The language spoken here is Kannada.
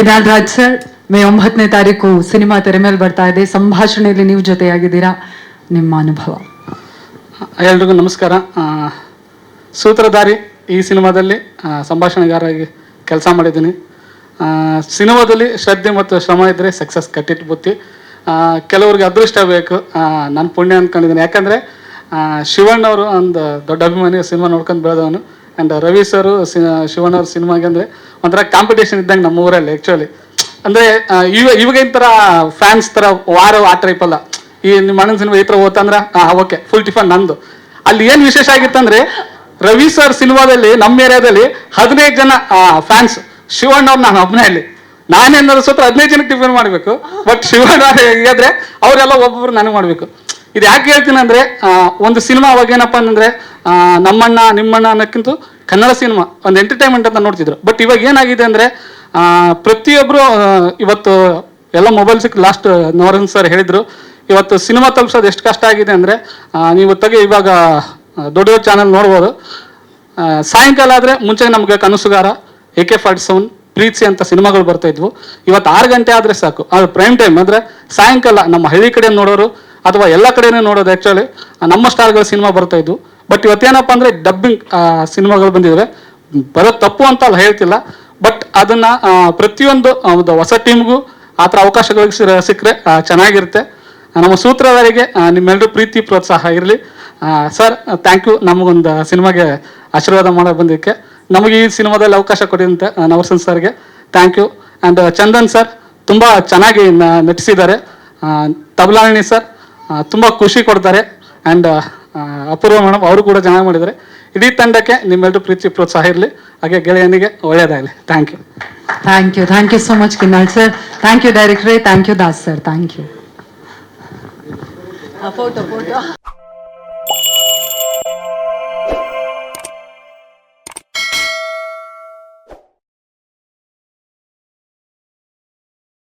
ಕಿನಾಲ್ ರಾಜ್ ಸರ್, ಮೇ ಒಂಬತ್ತನೇ ತಾರೀಕು ಸಿನಿಮಾ ತೆರೆ ಮೇಲೆ ಬರ್ತಾ ಇದೆ. ಸಂಭಾಷಣೆಯಲ್ಲಿ ನೀವು ಜೊತೆಯಾಗಿದ್ದೀರಾ? ನಿಮ್ಮ ಅನುಭವ. ಎಲ್ರಿಗೂ ನಮಸ್ಕಾರ. ಸೂತ್ರಧಾರಿ ಈ ಸಿನಿಮಾದಲ್ಲಿ ಸಂಭಾಷಣೆಗಾರಾಗಿ ಕೆಲಸ ಮಾಡಿದ್ದೀನಿ. ಸಿನಿಮಾದಲ್ಲಿ ಶ್ರದ್ಧೆ ಮತ್ತು ಶ್ರಮ ಇದ್ದರೆ ಸಕ್ಸಸ್ ಕಟ್ಟಿಟ್ಟು ಬುತ್ತಿ ಕೆಲವ್ರಿಗೆ ಅದೃಷ್ಟ ಬೇಕು. ನಾನು ಪುಣ್ಯ ಅಂದ್ಕೊಂಡಿದ್ದೀನಿ ಯಾಕಂದರೆ ಶಿವಣ್ಣವರು ಒಂದು ದೊಡ್ಡ ಅಭಿಮಾನಿ ಸಿನಿಮಾ ನೋಡ್ಕೊಂಡು ಬೆಳೆದವನು. ಆ್ಯಂಡ್ ರವಿ ಸರು ಶಿವಣ್ಣವ್ರ ಸಿನಿಮಾಗೆ ಅಂದರೆ ಒಂಥರ ಕಾಂಪಿಟೇಷನ್ ಇದ್ದಂಗೆ ನಮ್ಮ ಊರಲ್ಲಿ ಆ್ಯಕ್ಚುಲಿ ಅಂದರೆ ಇವ ಇವಾಗಿನ ಥರ ಫ್ಯಾನ್ಸ್ ಥರ ವಾರ ಆ ಟೈಪ್ ಅಲ್ಲ. ಈ ನಿಮ್ಮ ಅಣ್ಣನ ಸಿನಿಮಾ ಈ ಥರ ಓದ್ತಂದ್ರೆ ಓಕೆ ಫುಲ್ ಟಿಫನ್ ನಂದು. ಅಲ್ಲಿ ಏನು ವಿಶೇಷ ಆಗಿತ್ತಂದ್ರೆ ರವಿ ಸರ್ ಸಿನಿಮಾದಲ್ಲಿ ನಮ್ಮ ಏರಿಯಾದಲ್ಲಿ ಹದಿನೈದು ಜನ ಫ್ಯಾನ್ಸ್ ಶಿವಣ್ಣ ಅವ್ರು ನಾನು ಒಬ್ಬನೇ ಅಲ್ಲಿ ನಾನೇನಾದ್ರು ಸತ್ರ ಹದಿನೈದು ಜನಕ್ಕೆ ಟಿಫನ್ ಮಾಡಬೇಕು. ಬಟ್ ಶಿವಣ್ಣ ಹೇಗಾದ್ರೆ ಅವರೆಲ್ಲ ಒಬ್ಬೊಬ್ರು ನನಗೆ ಮಾಡಬೇಕು. ಇದು ಯಾಕೆ ಹೇಳ್ತೀನಿ ಅಂದ್ರೆ ಒಂದು ಸಿನಿಮಾ ಅವಾಗ ಏನಪ್ಪ ಅಂದ್ರೆ ಆ, ನಮ್ಮಣ್ಣ ನಿಮ್ಮಣ್ಣ ಅನ್ನೋಕ್ಕಿಂತ ಕನ್ನಡ ಸಿನಿಮಾ ಒಂದು ಎಂಟರ್ಟೈನ್ಮೆಂಟ್ ಅಂತ ನೋಡ್ತಿದ್ರು. ಬಟ್ ಇವಾಗ ಏನಾಗಿದೆ ಅಂದ್ರೆ ಪ್ರತಿಯೊಬ್ಬರು ಇವತ್ತು ಎಲ್ಲ ಮೊಬೈಲ್ ಸಿಕ್ಕ ಲಾಸ್ಟ್ ನವರನ್ ಸರ್ ಹೇಳಿದ್ರು ಇವತ್ತು ಸಿನಿಮಾ ತಲುಪಿಸೋದು ಎಷ್ಟು ಕಷ್ಟ ಆಗಿದೆ ಅಂದ್ರೆ ನೀವು ತೆಗೆ ಇವಾಗ ದೊಡ್ಡ ದೊಡ್ಡ ಚಾನಲ್ ನೋಡ್ಬೋದು. ಸಾಯಂಕಾಲ ಆದರೆ ಮುಂಚೆ ನಮಗೆ Kanasugara A K forty seven Preethi ಅಂತ ಸಿನಿಮಾಗಳು ಬರ್ತಾ ಇದ್ವು. ಇವತ್ತು ಆರು ಗಂಟೆ ಆದರೆ ಸಾಕು. ಅದು ಪ್ರೈಮ್ ಟೈಮ್ ಅಂದರೆ ಸಾಯಂಕಾಲ ನಮ್ಮ ಹಳ್ಳಿ ಕಡೆ ನೋಡೋರು ಅಥವಾ ಎಲ್ಲ ಕಡೆನೂ ನೋಡೋದು ಆ್ಯಕ್ಚುಲಿ ನಮ್ಮ ಸ್ಟಾರ್ಗಳ ಸಿನಿಮಾ ಬರ್ತಾ ಇದ್ದು ಬಟ್ ಇವತ್ತೇನಪ್ಪ ಅಂದರೆ ಡಬ್ಬಿಂಗ್ ಸಿನಿಮಾಗಳು ಬಂದಿದ್ದಾವೆ ಬರೋ ತಪ್ಪು ಅಂತ ಅಲ್ಲ ಹೇಳ್ತಿಲ್ಲ. ಬಟ್ ಅದನ್ನು ಪ್ರತಿಯೊಂದು ಒಂದು ಹೊಸ ಟೀಮ್ಗೂ ಆ ಥರ ಅವಕಾಶಗಳಿಗೆ ಸಿಕ್ಕರೆ ಚೆನ್ನಾಗಿರುತ್ತೆ. ನಮ್ಮ ಸೂತ್ರಧಾರಿಗೆ ನಿಮ್ಮೆಲ್ಲರೂ ಪ್ರೀತಿ, ಪ್ರೋತ್ಸಾಹ ಇರಲಿ. ಸರ್ ಥ್ಯಾಂಕ್ ಯು ನಮಗೊಂದು ಸಿನಿಮಾಗೆ ಆಶೀರ್ವಾದ ಮಾಡೋ ಬಂದಿದ್ದಕ್ಕೆ. ನಮಗೆ ಈ ಸಿನಿಮಾದಲ್ಲಿ ಅವಕಾಶ ಕೊಟ್ಟಿದಂತೆ ನವರ್ಸನ್ ಸರ್ಗೆ thank you and Chandan sir ತುಂಬ ಚೆನ್ನಾಗಿ ನಟಿಸಿದ್ದಾರೆ. ತಬಲಾಣಿ ಸರ್ ತುಂಬ ಖುಷಿ ಕೊಡ್ತಾರೆ. ಆ್ಯಂಡ್ ಅಪೂರ್ವ ಮೇಡಮ್ ಅವರು ಕೂಡ ಚೆನ್ನಾಗಿ ಮಾಡಿದ್ದಾರೆ. ಇಡೀ ತಂಡಕ್ಕೆ ನಿಮ್ಮೆಲ್ಲರೂ ಪ್ರೀತಿ ಪ್ರೋತ್ಸಾಹ ಇರಲಿ. ಹಾಗೆ ಗೆಳೆಯನಿಗೆ ಒಳ್ಳೆಯದಾಗಲಿ thank you thank you thank you so much ಕಿನಾಲ್ sir thank you ಡೈರೆಕ್ಟ್ರೇ thank you Das sir thank you photo photo